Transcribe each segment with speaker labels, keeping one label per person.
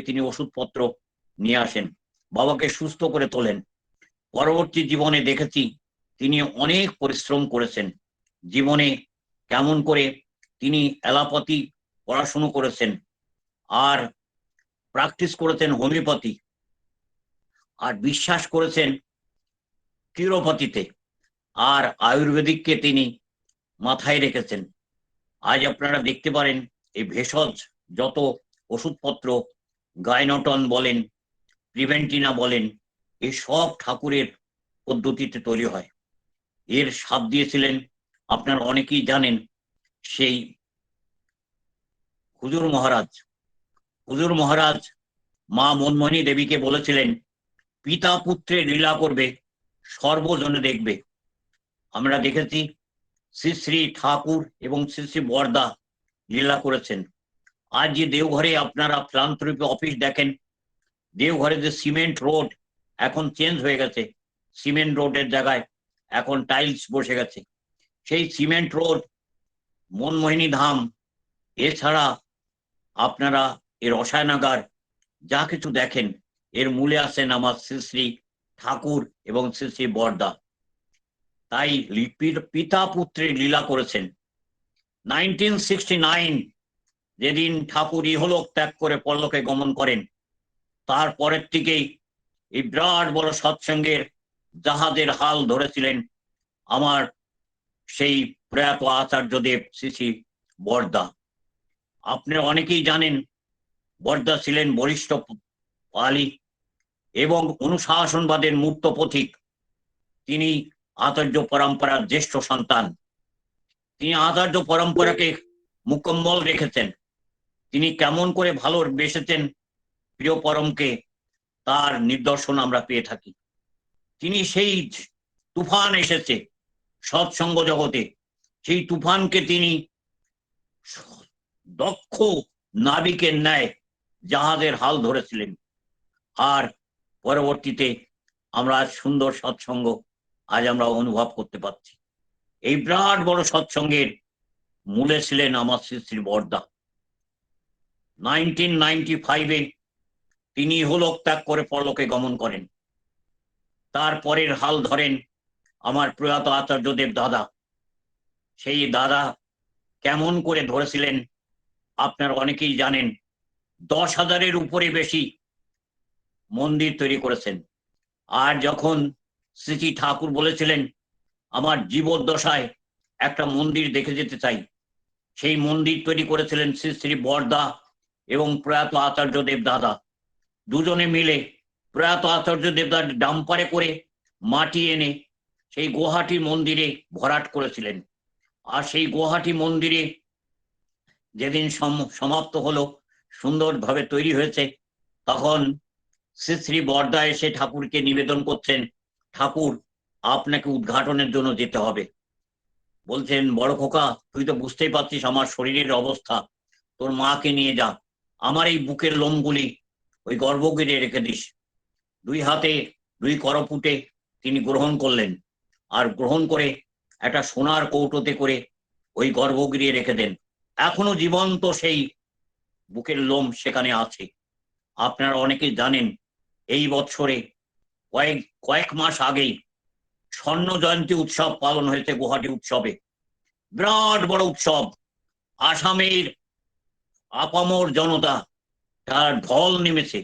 Speaker 1: তিনি ওষুধপত্র নিয়ে আসেন, বাবাকে সুস্থ করে তোলেন। পরবর্তী জীবনে দেখেছি তিনি অনেক পরিশ্রম করেছেন। জীবনে কেমন করে তিনি অ্যালাপতি পড়াশুনো করেছেন আর প্র্যাকটিস করেছেন হোমিওপ্যাথি আর বিশ্বাস করেছেন কিউরোপ্যাথিতে আর আয়ুর্বেদিককে তিনি মাথায় রেখেছেন। আজ আপনারা দেখতে পারেন এই ভেষজ যত ওষুধপত্র গায়নটন বলেন, প্রিভেন্টিনা বলেন এই সব ঠাকুরের পদ্ধতিতে তৈরি হয়। এর সাপ দিয়েছিলেন, আপনার অনেকেই জানেন, সেই হুজুর মহারাজ। হুজুর মহারাজ মা মনমোহিনী দেবীকে বলেছিলেন, পিতা পুত্রে লীলা করবে, সর্বজনে দেখবে। আমরা দেখেছি শ্রী শ্রী ঠাকুর এবং শ্রী শ্রী বরদা লীলা করেছেন। আজ যে দেওঘরে আপনারা ফিলান্থ্রপি অফিস দেখেন, দেওঘরে যে সিমেন্ট রোড এখন চেঞ্জ হয়ে গেছে, সিমেন্ট রোডের জায়গায় এখন টাইলস বসে গেছে। সেই সিমেন্ট রোড, মনমোহিনী ধাম, এছাড়া আপনারা এর রসায়নাগার যা কিছু দেখেন, এর মূলে আসেন আমার শ্রী শ্রী ঠাকুর এবং শ্রী শ্রী বরদা। তাই পিতা পুত্রের লীলা করেছেন। নাইনটিন সিক্সটি নাইন যেদিন ঠাকুর ইহলোক ত্যাগ করে পল্লকে গমন করেন তারপরের থেকেই এই বিরাট বড় সৎসঙ্গের জাহাজের হাল ধরেছিলেন আমার সেই প্রয়াত আচার্যদেব শ্রী শ্রী বরদা। আপনি অনেকেই জানেন, বরদা ছিলেন বরিষ্ঠ পালি এবং অনুশাসনবাদের মূর্ত পথিক। তিনি আচার্য পরম্পরার জ্যেষ্ঠ সন্তান। তিনি আচার্য পরম্পরাকে মুকম্মল রেখেছেন। তিনি কেমন করে ভালো বেসেছেন প্রিয় পরমকে, তার নিদর্শন আমরা পেয়ে থাকি। তিনি সেই তুফান এসেছে সৎসঙ্গ জগতে। সেই তুফানকে তিনি দক্ষ নাবিকের ন্যায় জাহাজের হাল ধরেছিলেন। আর পরবর্তীতে আমরা আজ সুন্দর সৎসঙ্গ আজ আমরা অনুভব করতে পারছি। এই বিরাট বড় সৎসঙ্গের মূলে ছিলেন আমার শ্রী শ্রী বর্দা। নাইনটিন নাইনটি ফাইভে তিনি ইহলোক ত্যাগ করে পরলোকে গমন করেন। তারপরের হাল ধরেন আমার প্রয়াত আচার্যদেব দাদা। সেই দাদা কেমন করে ধরেছিলেন আপনার অনেকেই জানেন, দশ হাজারের উপরে বেশি মন্দির তৈরি করেছেন। আর যখন শ্রীজি ঠাকুর বলেছিলেন, আমার জীবদ্দশায় একটা মন্দির দেখে যেতে চাই। সেই মন্দির তৈরি করেছিলেন শ্রী শ্রী বরদা এবং প্রয়াত আচার্য দেবদাদা দুজনে মিলে প্রয়াত আচার্য দেবদার ডাম্পারে করে মাটি এনে সেই গুয়াহাটি মন্দিরে ভরাট করেছিলেন। আর সেই গুয়াহাটি মন্দিরে যেদিন সমাপ্ত হলো, সুন্দরভাবে তৈরি হয়েছে, তখন শ্রী শ্রী বর্দা এসে ঠাকুরকে নিবেদন করছেন, ঠাকুর, আপনাকে উদ্ঘাটনের জন্য যেতে হবে। বলছেন, বড় খোকা, তুই তো বুঝতেই পারছিস আমার শরীরের অবস্থা। তোর মাকে নিয়ে যা। আমার এই বুকের লোমগুলি ওই গর্ভগিরে রেখে দিস। দুই হাতে দুই করপুটে তিনি গ্রহণ করলেন আর গ্রহণ করে একটা সোনার কৌটোতে করে ওই গর্ভগিরি রেখে দেন। এখনও জীবন্ত সেই বুকের লোম সেখানে আছে। আপনারা অনেকে জানেন, এই বছরে কয়েক কয়েক মাস আগেই স্বর্ণ জয়ন্তী উৎসব পালন হয়েছে গুয়াহাটি উৎসবে। বিরাট বড় উৎসব। আসামের আপামর জনতা তার ঢল নেমেছে।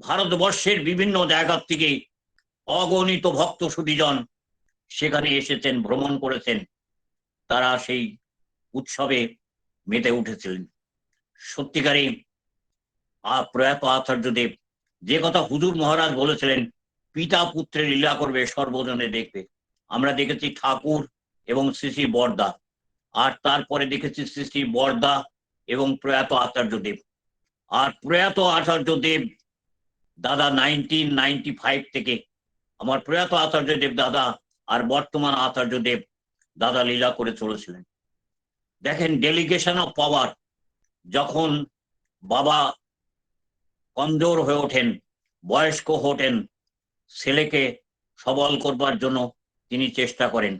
Speaker 1: ভারতবর্ষের বিভিন্ন জায়গা থেকে অগণিত ভক্ত সুদীজন সেখানে এসেছেন, ভ্রমণ করেছেন। তারা সেই উৎসবে মেতে উঠেছিলেন। সত্যিকারে প্রয়াত আচার্যদেব যে কথা হুজুর মহারাজ বলেছিলেন, পিতা পুত্রের লীলা করবে সর্বজনে দেখবে। আমরা দেখেছি ঠাকুর এবং শ্রী শ্রী বর্দা। আর তারপরে দেখেছি শ্রী শ্রী বর্দা এবং প্রয়াত আচার্যদেব আর প্রয়াত আচার্যদেব দাদা নাইনটিন নাইনটি ফাইভ থেকে। আমার প্রয়াত আচার্যদেব দাদা আর বর্তমান আচার্যদেব দাদা লীলা করে চলেছিলেন। দেখেন ডেলিগেশন অফ পাওয়ার যখন বাবা কমজোর হয়ে ওঠেন, বয়স্ক ওঠেন, ছেলেকে সবল করবার জন্য তিনি চেষ্টা করেন।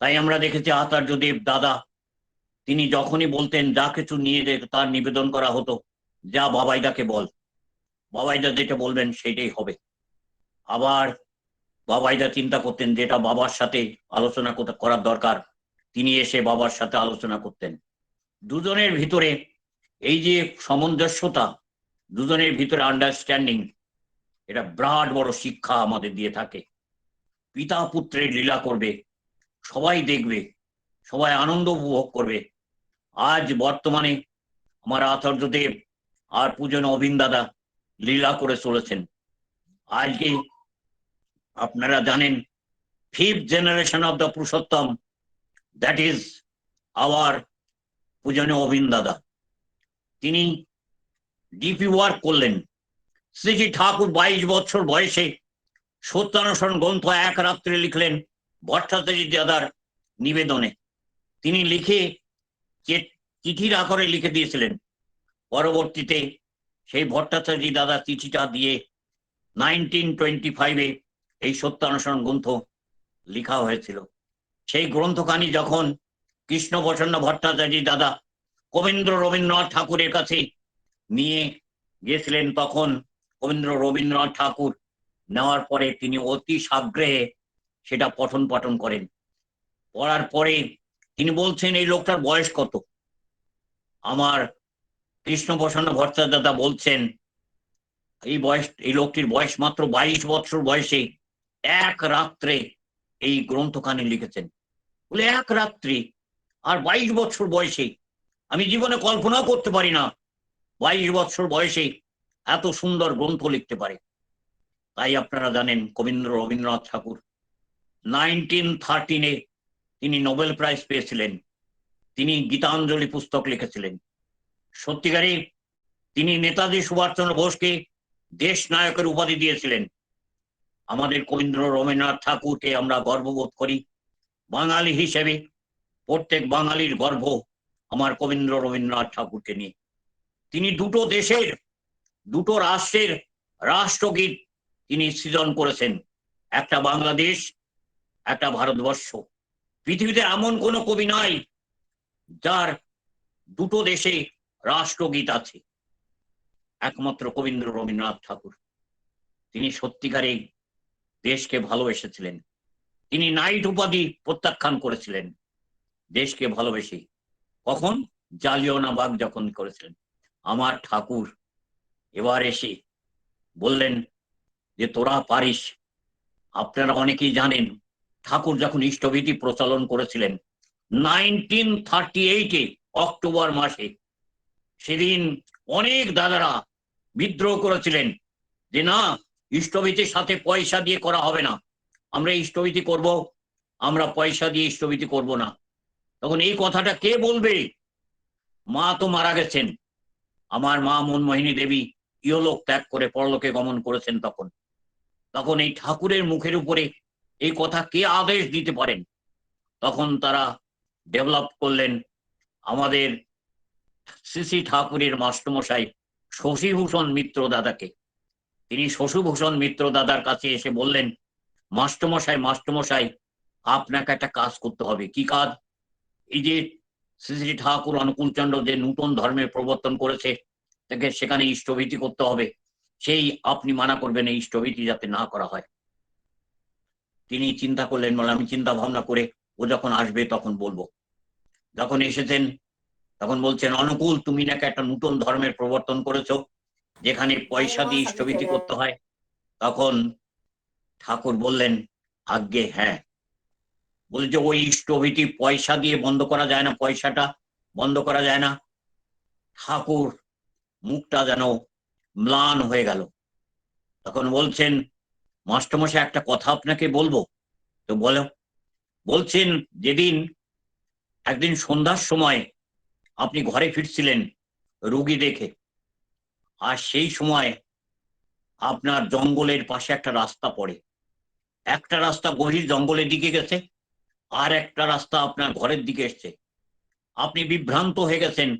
Speaker 1: তাই আমরা দেখেছি আচার্যদেব দাদা তিনি যখনই বলতেন, যা কিছু নিয়ে তার নিবেদন করা হতো, যা বাবাইদাকে বল। বাবাইদা যেটা বলবেন সেটাই হবে। আবার বাবাইদা চিন্তা করতেন, যেটা বাবার সাথে আলোচনা করার দরকার, তিনি এসে বাবার সাথে আলোচনা করতেন। দুজনের ভিতরে এই যে সামঞ্জস্যতা, দুজনের ভিতরে আন্ডারস্ট্যান্ডিং এটা বিরাট বড় শিক্ষা আমাদের দিয়ে থাকে। পিতা পুত্রের লীলা করবে, সবাই দেখবে সবাই আনন্দ উপভোগ করবে। আজ বর্তমানে আমার আচার্যদেব আর পূজন অবিন দাদা লীলা করে চলেছেন। আজকে আপনারা জানেন fifth generation of the Purushottam that is our পূজনীয় অবিন দাদা। তিনি ডিপি ওয়ার্ক করলেন। শ্রীজি ঠাকুর বাইশ বছর বয়সে সত্যানুসরণ গ্রন্থ এক রাত্রে লিখলেন, ভট্টাচার্য দাদার নিবেদনে। তিনি লিখে চিঠির আকারে লিখে দিয়েছিলেন। পরবর্তীতে সেই ভট্টাচার্য দাদা চিঠিটা দিয়ে নাইনটিন টোয়েন্টি ফাইভে এই সত্যানুসরণ গ্রন্থ লিখা হয়েছিল। সেই গ্রন্থখানি যখন কৃষ্ণ প্রসন্ন ভট্টাচার্য দাদা কবীন্দ্র রবীন্দ্রনাথ ঠাকুরের কাছে নিয়ে গেছিলেন তখন কবীন্দ্র রবীন্দ্রনাথ ঠাকুর নেওয়ার পরে তিনি অতি সাগ্রহে সেটা পঠন পাঠন করেন। পড়ার পরে তিনি বলছেন, এই লোকটার বয়স কত? আমার কৃষ্ণ প্রসন্ন ভট্টাচার্য বলছেন, এই বয়স, এই লোকটির বয়স মাত্র বাইশ বছর বয়সে এক রাত্রে এই গ্রন্থখানি লিখেছেন। বলে, এক রাত্রি? আর বাইশ বছর বয়সে? আমি জীবনে কল্পনা করতে পারি না বাইশ বছর বয়সে এত সুন্দর গ্রন্থ লিখতে পারে। তাই আপনারা জানেন, কবীন্দ্র রবীন্দ্রনাথ ঠাকুর নাইনটিন থার্টিনে তিনি নোবেল প্রাইজ পেয়েছিলেন। তিনি গীতাঞ্জলি পুস্তক লিখেছিলেন। সত্যিকারে তিনি নেতাজি সুভাষচন্দ্র বোসকে দেশ নায়কের উপাধি দিয়েছিলেন। আমাদের কবীন্দ্র রবীন্দ্রনাথ ঠাকুরকে আমরা গর্ববোধ করি। বাঙালি হিসেবে প্রত্যেক বাঙালির গর্ব আমার কবীন্দ্র রবীন্দ্রনাথ ঠাকুরকে নিয়ে। তিনি দুটো দেশের, দুটো রাষ্ট্রের রাষ্ট্রগীত তিনি সৃজন করেছেন। একটা বাংলাদেশ, একটা ভারতবর্ষ। পৃথিবীতে এমন কোনো কবি নাই যার দুটো দেশে রাষ্ট্রগীত আছে। একমাত্র কবীন্দ্র রবীন্দ্রনাথ ঠাকুর। তিনি সত্যিকারে দেশকে ভালোবেসেছিলেন। তিনি নাইট উপাধি প্রত্যাখ্যান করেছিলেন দেশকে ভালোবেসে। কখন? জালিয়ানাবাগ যখন করেছিলেন। আমার ঠাকুর এবার এসে বললেন যে, তোরা পারিস। আপনারা অনেকেই জানেন ঠাকুর যখন ইষ্টভীতি প্রচলন করেছিলেন নাইনটিন থার্টি এইটে অক্টোবর মাসে, সেদিন অনেক দাদারা বিদ্রোহ করেছিলেন যে না, ইষ্টভীতির সাথে পয়সা দিয়ে করা হবে না। আমরা ইষ্টভীতি করব, আমরা পয়সা দিয়ে ইষ্টভীতি করব না। তখন এই কথাটা কে বলবে? মা তো মারা গেছেন। আমার মা মনমোহিনী দেবী ইহলোক ত্যাগ করে পরলোকে গমন করেছেন তখন। তখন এই ঠাকুরের মুখের উপরে এই কথা কে আদেশ দিতে পারেন? তখন তারা ডেভেলপ করলেন আমাদের শ্রী ঠাকুরের মাস্টমশাই শশীভূষণ মিত্র দাদাকে। তিনি শশীভূষণ মিত্র দাদার কাছে এসে বললেন মাস্টমশাই মাস্টমশাই আপনাকে একটা কাজ করতে হবে। কি কাজ? এই যে শ্রী শ্রী ঠাকুর অনুকূলচন্দ্র যে নূতন ধর্মের প্রবর্তন করেছে, তাকে সেখানে ইষ্টভীতি করতে হবে। সেই আপনি মানা করবেন এই ইষ্টভীতি যাতে না করা হয়। তিনি চিন্তা করলেন বলে আমি চিন্তা ভাবনা করে ও যখন আসবে তখন বলব। যখন এসেছেন তখন বলছেন অনুকূল তুমি নাকি একটা নতুন ধর্মের প্রবর্তন করেছ যেখানে পয়সা দিয়ে ইষ্টভীতি করতে হয়? তখন ঠাকুর বললেন আজ্ঞে হ্যাঁ। বলছে ওই ইষ্টভীতি পয়সা দিয়ে বন্ধ করা যায় না পয়সাটা বন্ধ করা যায় না। ঠাকুর মুখটা যেন ম্লান হয়ে গেল। তখন বলছেন মাস্টারমশাই, একটা কথা আপনাকে বলব? তো বলো। বলছেন, যেদিন, একদিন সন্ধ্যার সময় আপনি ঘরে ফিরছিলেন রুগী দেখে, আর সেই সময় আপনার জঙ্গলের পাশে একটা রাস্তা পড়ে। একটা রাস্তা গভীর জঙ্গলের দিকে গেছে, আর একটা রাস্তা আপনার ঘরের দিকে এসছে। আপনি বিভ্রান্ত হয়ে গেছেন,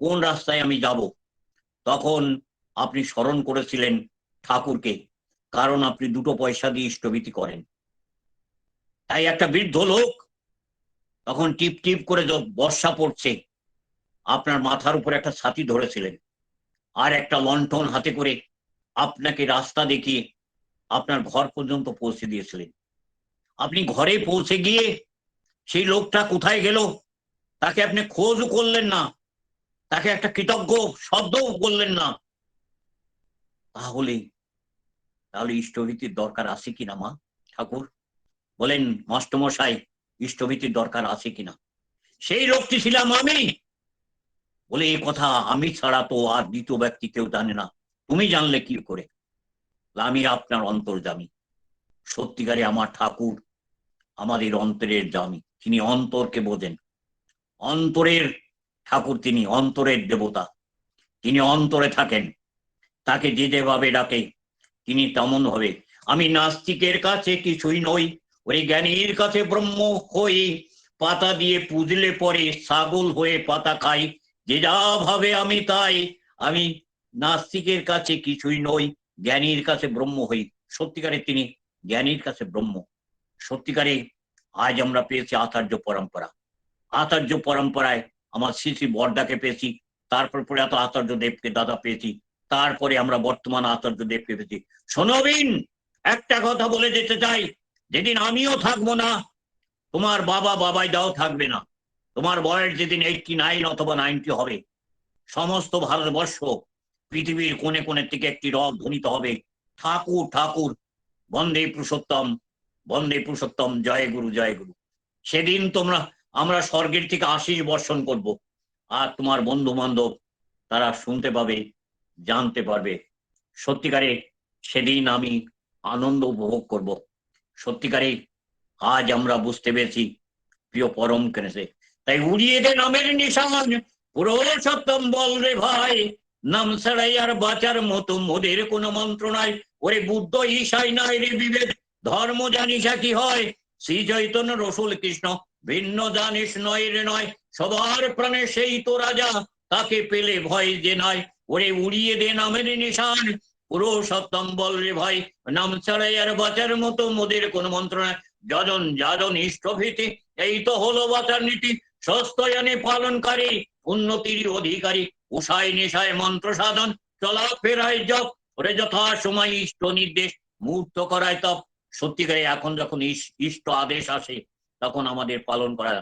Speaker 1: কোন রাস্তায় আমি যাব? তখন আপনি স্মরণ করেছিলেন ঠাকুরকে। কারণ আপনি দুটো পয়সা দিয়ে ইষ্টভীতি করেন। তাই একটা বৃদ্ধ লোক তখন টিপ টিপ করে বর্ষা পড়ছে, আপনার মাথার উপর একটা ছাতি ধরেছিলেন, আর একটা লণ্ঠন হাতে করে আপনাকে রাস্তা দেখিয়ে আপনার ঘর পর্যন্ত পৌঁছে দিয়েছিলেন। আপনি ঘরে পৌঁছে গিয়ে সেই লোকটা কোথায় গেল, তাকে আপনি খোঁজও করলেন না, তাকে একটা কৃতজ্ঞ শব্দও বললেন না। তাহলে তাহলে ইষ্টভীতির দরকার আছে কিনা মা? ঠাকুর, বলেন মাস্টমশাই, ইষ্টভীতির দরকার আছে কিনা? সেই লোকটি ছিলাম আমি। বলে এই কথা আমি ছাড়া তো আর দ্বিতীয় ব্যক্তি কেউ জানে না। তুমি জানলে কি করে? আমি আপনার অন্তর্জামী সত্যিকারে আমার ঠাকুর আমাদের অন্তরের জামি। তিনি অন্তরকে বোঝেন। অন্তরের ঠাকুর তিনি, অন্তরের দেবতা। তিনি অন্তরে থাকেন। তাকে যে যেভাবে ডাকে তিনি তেমন হবে। আমি নাস্তিকের কাছে কিছুই নই, ওই জ্ঞানীর কাছে ব্রহ্ম হই। পাতা দিয়ে পুজলে পরে ছাগল হয়ে পাতা খাই। যে যা ভাবে আমি তাই। আমি নাস্তিকের কাছে কিছুই নই, জ্ঞানীর কাছে ব্রহ্ম হই। সত্যিকারে তিনি জ্ঞানীর কাছে ব্রহ্ম। সত্যিকারে আজ আমরা পেয়েছি আচার্য পরম্পরা। আচার্য পরম্পরায় আমার শ্রী শ্রী বর্দাকে পেয়েছি, তারপর পরে এত আচার্য দেবকে দাদা পেয়েছি। তারপরে আমরা বর্তমান আচার্য দেবকে পেয়েছি। শোনবিন একটা কথা বলে যেতে চাই। যেদিন আমিও থাকব না, তোমার বাবা বাবাই দাও থাকবে না। তোমার বয়স যেদিন এইটটি নাইন অথবা নাইনটি হবে। সমস্ত ভারতবর্ষ পৃথিবীর কোণে কোণে থেকে একটি রব ধ্বনিত হবে। ঠাকুর ঠাকুর, বন্দে পুরুষোত্তম বন্দে পুরুষোত্তম, জয় গুরু জয় গুরু। সেদিন তোমরা, আমরা স্বর্গের থেকে আশিস বর্ষণ করব। আর তোমার বন্ধু বান্ধব তারা শুনতে পাবে জানতে পারবে। সত্যিকারে সেদিন আমি আনন্দ উপভোগ করব। সত্যিকারে আজ আমরা বুঝতে পেরেছি, প্রিয় পরম কেনেছে। তাই উড়িয়ে দে নামের নিশান, পুরুষোত্তম বল রে ভাই। নাম ছাড়াই আর বাঁচার মতো মোদের কোনো মন্ত্র নাই। ওরে বুদ্ধ ঈশাই নাই রে বিবেক, ধর্ম জানিস কি হয়? শ্রী চৈতন্য রসুল কৃষ্ণ, ভিন্ন জানিস নয় রে নয়। সবার প্রাণে সেই তো রাজা, তাকে পেলে ভয় যে নয় ওরে উড়িয়ে দে নামের নিশান। পুরুষোত্তম বল রে ভাই, নাম ছাড়াই আর বাঁচার মতো মোদের কোন মন্ত্র নাই। যজন যাজন ইষ্টভীতি এই তো হলো বাঁচার নীতি। সস্তয়ানে পালনকারী, উন্নতির অধিকারী। উষায় নেশায় মন্ত্র সাধন, চলা ফেরায় জপ। ওরে যথা সময় ইষ্ট নির্দেশ মুহূর্ত করায় তপ। সত্যিকারে এখন যখন ইষ্ট আদেশ আসে, তখন আমাদের পালন করা।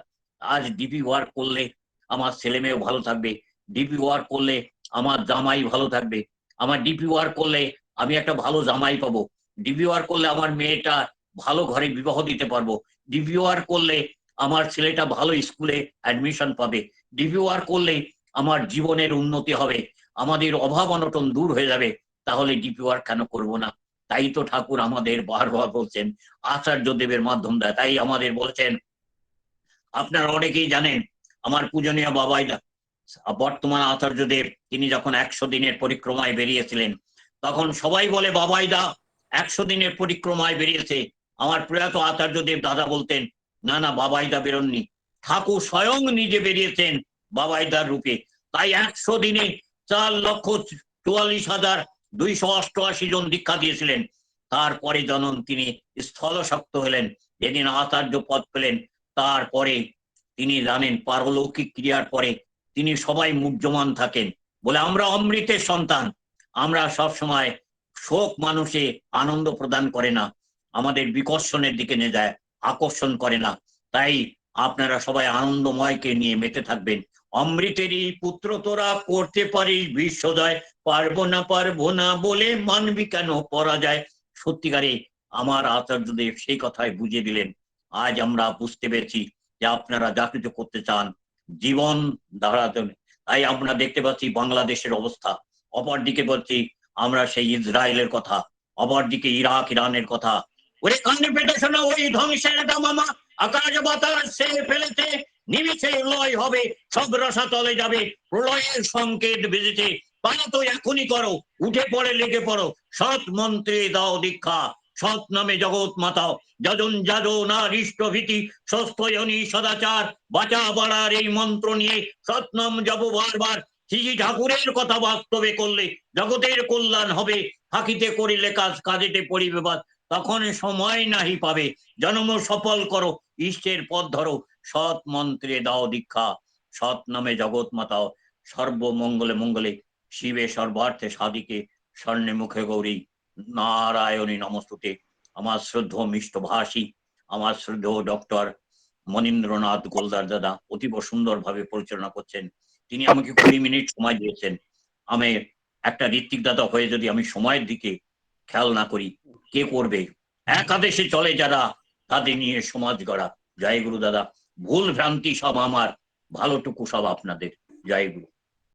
Speaker 1: আজ ডিপি ওয়ার্ক করলে আমার ছেলে মেয়েও ভালো থাকবে। ডিপি ওয়ার্ক করলে আমার জামাই ভালো থাকবে। আমার ডিপি ওয়ার্ক করলে আমি একটা ভালো জামাই পাবো। ডিপি ওয়ার্ক করলে আমার মেয়েটা ভালো ঘরে বিবাহ দিতে পারব। ডিপি ওয়ার্ক করলে আমার ছেলেটা ভালো স্কুলে অ্যাডমিশন পাবে। ডিপি ওয়ার্ক করলে আমার জীবনের উন্নতি হবে। আমাদের অভাব অনটন দূর হয়ে যাবে। তাহলে ডিপি ওয়ার্ক কেন করব না? তাই তো ঠাকুর আমাদের বারবার বলছেন, আচার্য দেবের মাধ্যম দেয়। তাই আমাদের বলছেন, আপনারা অনেকেই জানেন, আমার পূজনীয় বাবাই বর্তমান আচার্যদেব তিনি যখন একশো দিনের পরিক্রমায় বেরিয়েছিলেন, তখন সবাই বলে বাবাই দা একশো দিনের পরিক্রমায় বেরিয়েছে। আমার প্রয়াত আচার্য দেব দাদা বলতেন, না না, বাবাইদা বেরোননি। ঠাকুর স্বয়ং নিজে বেরিয়েছেন বাবাইদার রূপে। তাই একশো দিনে চার লক্ষ চুয়াল্লিশ হাজার দুইশো অষ্টআশি জন দীক্ষা দিয়েছিলেন। তারপরে জনন তিনি স্থলশক্ত হলেন, যেদিন আচার্য পদ পেলেন, তারপরে তিনি জানেন পারলৌকিক ক্রিয়ার পরে তিনি সবাই মুগ্যমান থাকেন বলে আমরা অমৃতের সন্তান। আমরা সব সময় শোক মানুষে আনন্দ প্রদান করে না, আমাদের বিকর্ষণের দিকে নিয়ে যায়, আকর্ষণ করে না। তাই আপনারা সবাই আনন্দময়কে নিয়ে মেতে থাকবেন। অমৃতেরই পুত্র তোরা করতে পারিস বিশ্বজয়, পারব না পারব না বলে মানবি কেন পরাজয়? সত্যিকারে আমার আচার্যদেব সেই কথাই বুঝিয়ে দিলেন। আজ আমরা বুঝতে পেরেছি যে আপনারা যা কিছু করতে চান জীবন দাঁড়াতে তাই আমরা দেখতে পাচ্ছি বাংলাদেশের অবস্থা। অপরদিকে বলছি, আমরা সেই ইসরায়েলের কথা, অপরদিকে ইরাক, ইরানের কথা। পেটে শোনা, ওই ধ্বংসের দামামা। আকাশ বাতাস সে ফেলেছে, নিমিষে লয় হবে, সব রসা তলে যাবে। প্রলয়ের সংকেত বেজেছে পালা তো এখনই করো, উঠে পড়ে লেগে পড়ো। সৎ মন্ত্রে দাও দীক্ষা। সৎ নামে জগৎ মাতাও। যজন যাজন আর ইষ্টভীতি সস্থয়নী সদাচার। বাঁচা বাড়ার এই মন্ত্র নিয়ে সৎনাম জপ বারবার। শ্রী ঠাকুরের কথা বাস্তবে করলে জগতের কল্যাণ হবে। ফাঁকিতে করিলে কাজ কাজেতে পড়িবে বাদ। তখন সময় নাহি পাবে। জন্ম সফল করো, ইষ্টের পথ ধরো। সৎ মন্ত্রে দাও দীক্ষা। সৎ নামে জগৎ মাতাও। সর্বমঙ্গলে মঙ্গলে শিবে সর্বার্থে সাদিকে স্বর্ণে মুখে গৌরী। নারায়ণী নমস্তুতে। আমার শ্রদ্ধ মিষ্টভাষী আমার শ্রদ্ধ ডক্টর মনীন্দ্রনাথ গোলদার দাদা অতীব সুন্দরভাবে পরিচালনা করছেন। তিনি আমাকে কুড়ি মিনিট সময় দিয়েছেন। আমি একটা ঋত্বিক দাদা হয়ে যদি আমি সময়ের দিকে খেয়াল না করি, কে করবে? একাদেশে চলে যারা, তাদের নিয়ে সমাজ গড়া। জয় গুরু দাদা, ভুল ভ্রান্তি সব আমার। ভালোটুকু সব আপনাদের। জয় গুরু।